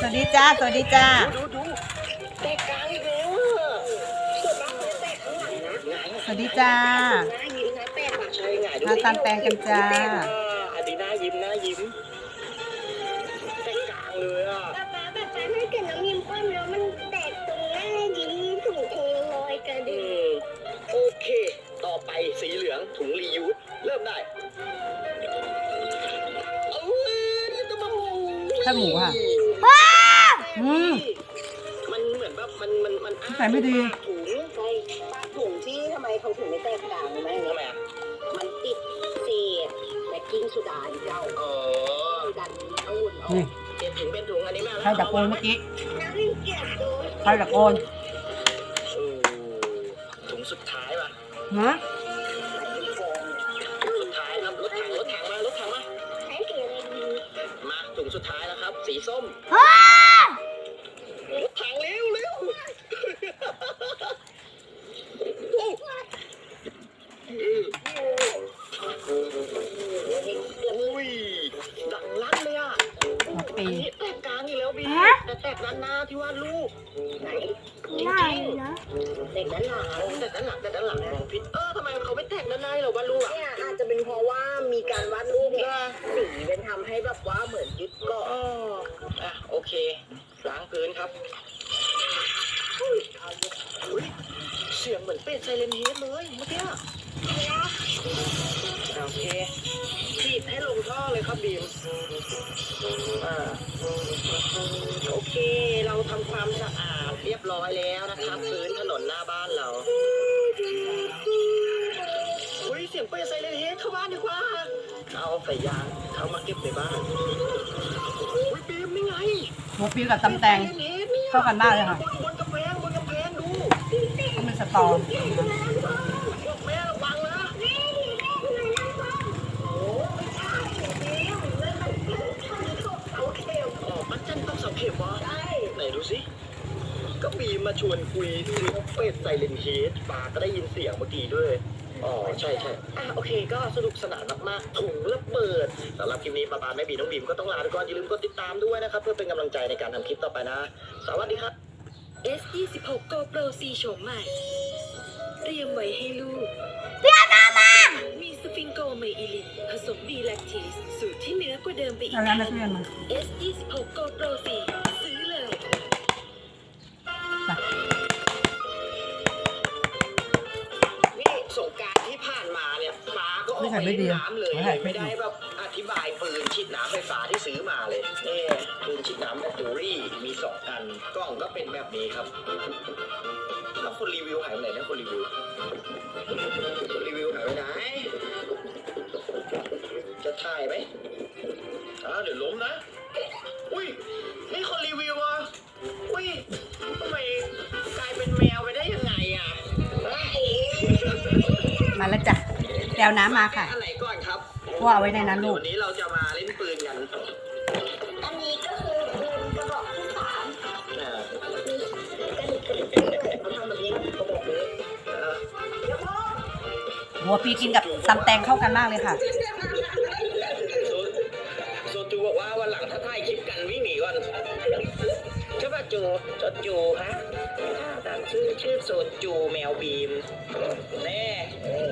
สวัสดีจ้า สวัสดีจ้า ดูดูแตกกลางอีกแล้วอะส่วนมากมันจะแตกข้างหลังนะหงายสวัสดีจ้า หน้ายิ้มหน้าแตกปากใช่หงายดูมาตามแปลงกันจ้าอันนี้หน้ายิ้มหน้ายิ้มแตกกลางเลยอะป๊าป๊าป๊าป๊าถ้าเกิดน้องยิ้มคว่ำแล้วมันแตกตรงหน้ายิ้มถุงเทลอยกระอืเด็นมโอเค ต่อไปสีเหลืองถุงรียูสเริ่มได้เอาเว้ยตะบะหมูแค่หมูค่ะ อืมมันเหมือนแบบมันมันมันอ้าใส่ไม่ดีถุงใช่ปากถุงที่ทำไมเขาถึงไม่แตกกลางรู้ไหมทำไมอะมันติดเศษแบกกิ้งโซดาที่เจ้าเออดันเอาอุ่นออกนี่เป็นถุงเป็นถุงอันนี้แม่ใครตะโกนเมื่อกี้น้ำมันเกลียดโดนใครตะโกนเออถุงสุดท้ายป่ะฮะถุงสุดท้ายครับรถถังรถถังมารถถังมา ใช้สีอะไรดีมาถุงสุดท้ายแล้วครับ สีส้มานหน้าที่วาดรูปไหนจริงจริงนะเด็กนั้นหลังแต่ด้านหลังแต่ด้านหลังมองผิดเออทำไมเขาไม่แตกด้านหน้าเหรอวาดรูปอะเนี่ยอาจจะเป็นเพราะว่ามีการวาดรูปเนี่ยสีเป็นทำให้แบบว่าเหมือนยึดเกาะ อ๋ออะโอเคล้างพื้นครับอุ๊ยเสียงเหมือนเป็ดไซเลนเฮดเลยเมื่อกี้ โอเคขีดให้ลงท่อเลยครับบีมอ่าโอเค เราทำความสะอาดเรียบร้อยแล้วนะครับพื้นถนนหน้าบ้านเราอุ้ยเสียงเป็ดไซเลนเฮดเข้าบ้านดีกว่า เอาใส่ยางเข้ามาเก็บในบ้านอุ้ยบีมนี่ไงหัวปีกับตำแตงเข้ากันมากเลยค่ะบนบนกำแพงบนกำแพงดูก็เป็นสตอ เข็มวะไหนดูสิ ก็บีมมาชวนคุยถึงเป็ดไซเลนเฮดปาก็ได้ยินเสียงเมื่อกี้ด้วย อ๋อ ใช่ใช่อะโอเคก็สนุกสนานมากๆถุงระเบิดสำหรับคลิปนี้ปาปาแม่บีน้องบีมก็ต้องลาไปก่อน อย่าลืมกดติดตามด้วยนะครับ เพื่อเป็นกำลังใจในการทำคลิปต่อไปนะ สวัสดีครับ S26 Go Pro 4โฉมใหม่ เตรียมไว้ให้ลูกมีสฟิงโกไมอิลินผสมบีแลคทีสสูตรที่เนื้อกว่าเดิมไปอีก เอาแล้วนักเรียนมา S26 Go Pro 4 ใส่ไม่ดีเล่นอะน้ำเลยไม่ใส่ไม่ไม่ดี ได้แบบอธิบายปืนฉีดน้ำไฟฟ้าที่ซื้อมาเลยนี่ปืนฉีดน้ำแบตเตอรี่มีสองอันกล้องก็เป็นแบบนี้ครับแล้วคนรีวิวหายไปไหนเนี่ยคนรีวิวคนรีวิวหายไปไหนจะถ่ายไหมอ้าวเดี๋ยวล้มนะอุ้ยนี่คนรีวิวอะอุ้ยทำไมกลายเป็นแมวไปได้ยังไงอะฮะมาแล้วจ้ะแปลวน้ำมาค่ะอันไหนก่อนครับว่าเอาไว้ในนั้นลูกวันนี้เราจะมาเล่นปืนกัน อันนี้ก็คือปืนกระบอกที่สามอ่ามีกระดิกกระดิกด้วยเขาทำแบบนี้กระบอกนี้อ่าแล้วก็หัวปีกินกับตำแตงเข้ากันมากเลยค่ะโซโซจูบอกว่าวันหลังถ้าถ่ายคลิปกันวิ่งหนีก่อนใช่ป่ะจูโซจูฮะอ่าชื่อชื่อโซจูแมวบีมแน่อันนี้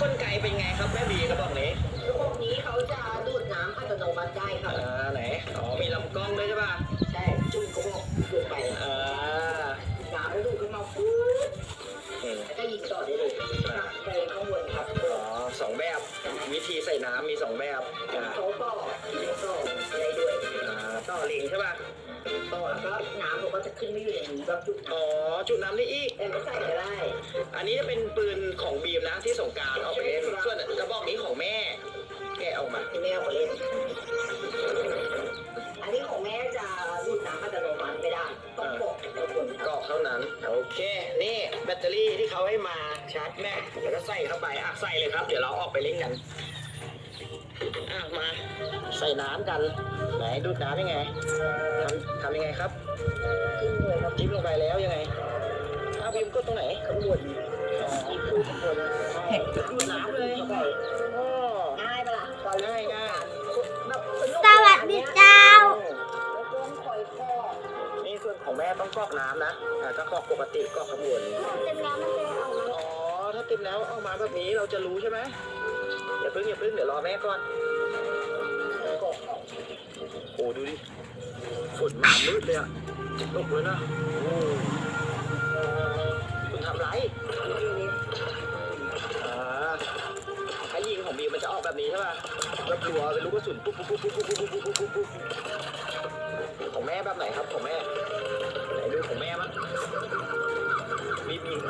ก้นไกเป็นไงครับแม่บีกระบอกนี้ระบบนี้เขาจะดูดน้ำอัตโนมัติได้ครับ อ่าไหนอ๋อมีลำกล้องด้วยใช่ป่ะใช่จุ่มกระบอกลงไปอ่าน้ำแล้วดูดขึ้นมาปุ๊บอืมแล้วก็ยิงต่อได้เลยไปข้างบนครับอ๋อสองแบบวิธีใส่น้ำมีสองแบบ ขึ้นไม่อยู่อย่างนี้แบบจุดอ๋อ จุดน้ำได้อีกแต่ไม่ใส่ก็ได้ อันนี้จะเป็นปืนของบีมนะที่สงกรารเอาไปเล่นส่วนกระบอกนี้ของแม่ แกะออกมา ที่แม่เอาไปเล่น อันนี้ของแม่จะดูดน้ำอัตโนมัติไม่ได้ต้องปกต้องคนคกรับรอกเท่านั้น โอเค นี่แบตเตอรี่ที่เขาให้มาชาร์จแม่แล้วก็ใส่เข้าไปอะใส่เลยครับ เดี๋ยวเราออกไปเล่นกัน อะมา ใส่น้ำกัน ไหนดูดน้ำยังไงทำทำยังไงครับขึ้นเลยครับ จิ้มลงไปแล้วยังไงอ้าวพิมพ์กดตรงไหนข้างบนอ๋อที่ขึ้นข้างบนใช่ดูดน้ำเลยเข้าไปอ๋อง่ายปะล่ะตอนแรง่ากยง่ายแบบสวัสดีเจ้าโอเคต้องกรอกน้ำนะอ่าถ้ากรอกปกติกรอกข้างบนเต็มน้ำมันจะออกมาอ๋อถ้าเต็มแล้วออกมาแบบนี้เราจะรู้ใช่ไหมอย่าเพิ่งอย่าเพิ่งเดี๋ยวรอแม่ก่อนโอ้ดูดิ ฝนมามืดเลยอะตกเลยนะโอ้คุณทำไรอ่าถ้ายิงของบีมันจะออกแบบนี้ใช่ป่ะแบบรัวเป็นลูกกระสุนปุ๊บปุ๊บปุ๊บปุ๊บปุ๊บปุ๊บปุ๊บปุ๊บปุ๊บของแม่แบบไหนครับของแม่ไหนดูของแม่มั้งบีมยิง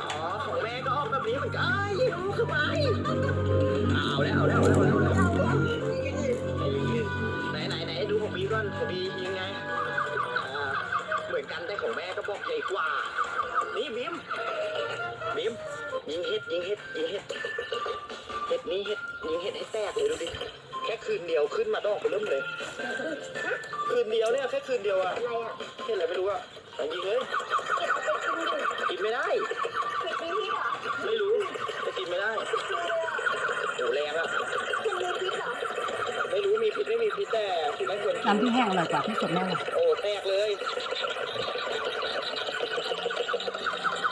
อ๋อของแม่ก็ออกแบบนี้เหมือนกันอ้ยรู้คือไหมเอาแล้วเอาแล้ว นี้เห็ดยิงเห็ดให้แตกเลยดูดิ แค่คืนเดียวขึ้นมาดอกไปเริ่มเลย คืนเดียวเนี่ยแค่คืนเดียวอะอะไรอะเห็นอะไรไม่รู้อะแต่ยิงเลยเก็บเอาไปกินดิกินไม่ได้ เก็บมีพิษเหรอไม่รู้แต่กินไม่ได้โหแรงอะมันมีพิษเหรอไม่รู้มีพิษไม่มีพิษแต่คือไม่ควรกิน้ำที่แห้งอร่อยกว่าที่สดแม่เลยโอ้แตกเลย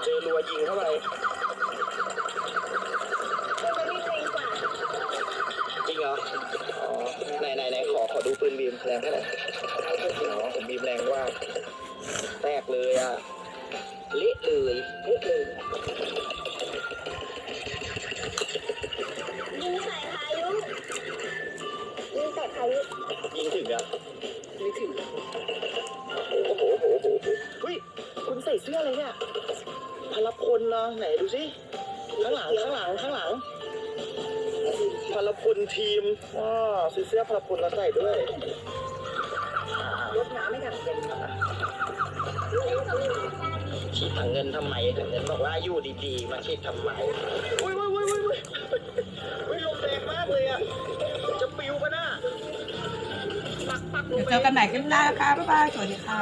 เจอรัวยิงเข้าไป มันจะมีแรงกว่า จริงเหรอ อ๋อ ไหนไหนไหนขอขอดูปืนบี มแรงแค่ไหนอ๋อผมบีมแรงว่าแตกเลยอะเละเลยเละเลยยิงใส่พายุยิงใส่พายุยิงถึงอะไม่ถึงโอ้โหโอ้โหโอ้โหเฮ้ยคุณใส่เสื้ออะไรเนี่ยพลพลเนาะไหนดูสิข้างหลังข้างหลังข้างหลัง พลพลทีมว้าซื้อเสื้อพลพลมาใส่ด้วยรดน้ำไม่ทันเย็นฉีดถังเงินทำไมถังเงินบอกว่าอยู่ดีๆ มาฉีดทำไมอุ้ยอุ้ยอุ้ยอุ้ยอุ้ยอุ้ยลมแรงมากเลยอะ จะปิวปะน่ะปักปักลเดี๋ยวไป เจอกันใหม่คลิปหน้านะคะ บ๊ายบาย สวัสดีค่ะ